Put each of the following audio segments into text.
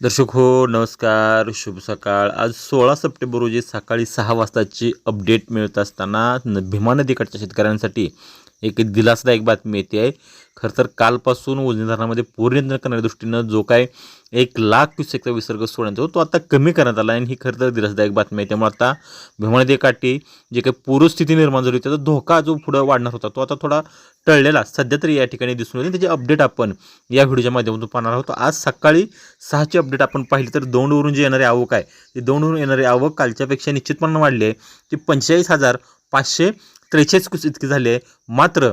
दर्शक हो नमस्कार शुभ सकाळ. आज सोळा सप्टेंबर रोजी सकाळी सहा वाजताची अपडेट मिळत असताना न भीमा नदीकडच्या शेतकऱ्यांसाठी एक दिलासदायक बातमी येते आहे. खरं तर कालपासून उजनी धरणामध्ये पूर नियंत्रण करण्याच्या दृष्टीनं जो काय एक लाख क्युसेकचा विसर्ग सोडण्यात होता तो आता कमी करण्यात आला आणि ही खरं तर दिलासदायक बातमी आहे. त्यामुळे आता भीमा काठी जे काही पूरस्थिती निर्माण झाली होती त्याचा धोका जो पुढं वाढणार होता तो आता थोडा टळलेला सध्या तरी या ठिकाणी दिसून येईल त्याची अपडेट आपण या व्हिडिओच्या माध्यमातून पाहणार आहोत. आज सकाळी सहाची अपडेट आपण पाहिली तर दौंडवरून जे येणारे आवक आहे ते दौंडवरून येणारे आवक कालच्यापेक्षा निश्चितपणे वाढली आहे ती पंचेचाळीस हजार पाचशे त्रेचाळीस कुस इतकी झाली आहे. मात्र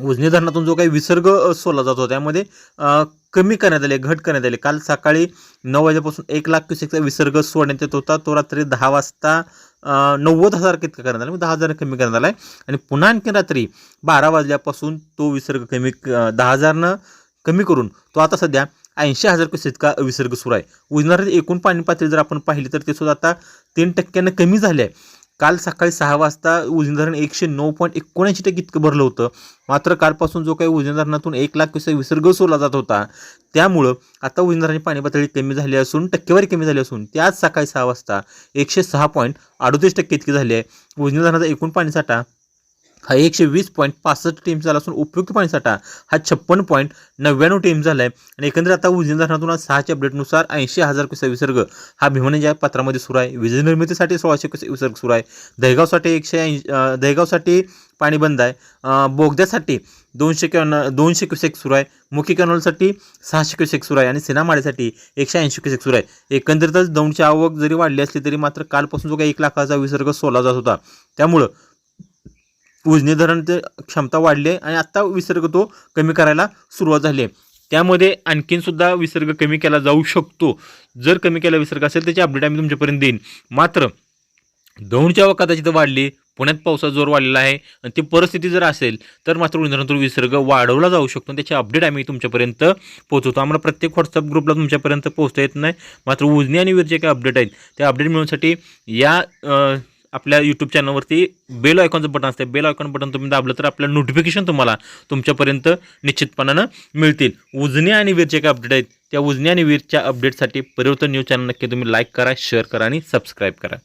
उजनी धरणातून जो काही विसर्ग सोडला जातो त्यामध्ये कमी करण्यात आले घट करण्यात आली. काल सकाळी नऊ वाजेपासून एक लाख क्युसेकचा विसर्ग सोडण्यात येत होता. तो रात्री दहा वाजता नव्वद हजार इतका करण्यात आला म्हणजे दहा हजार कमी करण्यात आला आहे. आणि पुन्हा आणखी रात्री बारा वाजल्यापासून तो विसर्ग कमी दहा हजारनं कमी करून तो आता सध्या ऐंशी हजार क्युसेक इतका विसर्ग सुरू आहे. उजनाराची एकूण पाणी पातळी जर आपण पाहिली तर ते सुद्धा आता तीन टक्क्यानं कमी झाले आहे. काल सकाळी सहा वाजता उजनी धरण एकशे नऊ पॉईंट एकोणऐंशी टक्के इतकं भरलं होतं. मात्र कालपासून जो काही उजनी धरणातून एक लाख क्युसेक विसर्ग सोडला जात होता त्यामुळं आता उजनी धरणाची पाणी पातळी कमी झाली असून टक्केवारी कमी झाली असून त्याच आज सकाळी सहा वाजता एकशे सहा पॉईंट अडतीस टक्के इतकी झाली आहे. उजनी धरणाचा एकूण पाणीसाठा हा एकशे वीस पॉईंट पासष्ट टीम झाला असून उपयुक्त पाणीसाठा हा छप्पन पॉईंट नव्याण्णव टीम झाला आहे आणि एकंदरीत आता उजनी धरणातून आज सहाच्या अपडेटनुसार ऐंशी हजार कुसा विसर्ग. हा भीमने या पत्रामध्ये सुरू आहे. विजय निर्मितीसाठी सोळाशे कुसे विसर्ग सुरू आहे. दहेगावसाठी एकशे ऐंशी दहगावसाठी दहेगावसाठी पाणी बंद आहे. बोगद्यासाठी दोनशे कॅन दोनशे क्युसेक सुरू आहे. मुख्य कॅनॉलसाठी सहाशे क्युसेक सुरू आहे. आणि सिनामाडीसाठी एकशे ऐंशी क्युसेक सुरू आहे. एकंदरीतच दौंडची आवक जरी वाढली असली तरी मात्र कालपासून जो काही एक लाखाचा विसर्ग सोला जात होता. त्यामुळं उजनी धरणची क्षमता वाढली आहे आणि आत्ता विसर्ग तो कमी करायला सुरुवात झाली आहे. त्यामध्ये आणखीन सुद्धा विसर्ग कमी केला जाऊ शकतो. जर कमी केला विसर्ग असेल त्याची अपडेट आम्ही तुमच्यापर्यंत देईन. मात्र दौंडच्या कदाचित वाढली पुण्यात पावसाचा जोर वाढलेला आहे आणि ती परिस्थिती जर असेल तर मात्र उन्हाळ्यातून विसर्ग वाढवला जाऊ शकतो आणि त्याची अपडेट आम्ही तुमच्यापर्यंत पोहोचवतो. आम्हाला प्रत्येक व्हॉट्सअप ग्रुपला तुमच्यापर्यंत पोहोचता येत नाही. मात्र उजनी आणि वीर जे काही अपडेट आहेत. त्या अपडेट मिळवण्यासाठी या आपल्या यूट्यूब चॅनलवरती बेल आयकॉनचं बटन असते बेल आयकॉन बटन तुम्ही दाबलं तर आपलं नोटिफिकेशन तुम्हाला तुमच्यापर्यंत निश्चितपणानं मिळतील. उजनी आणि वीरचे काय अपडेट आहेत? त्या उजनी आणि वीरच्या अपडेटसाठी परिवर्तन न्यूज चॅनल नक्की तुम्ही लाईक करा शेअर करा आणि सबस्क्राईब करा.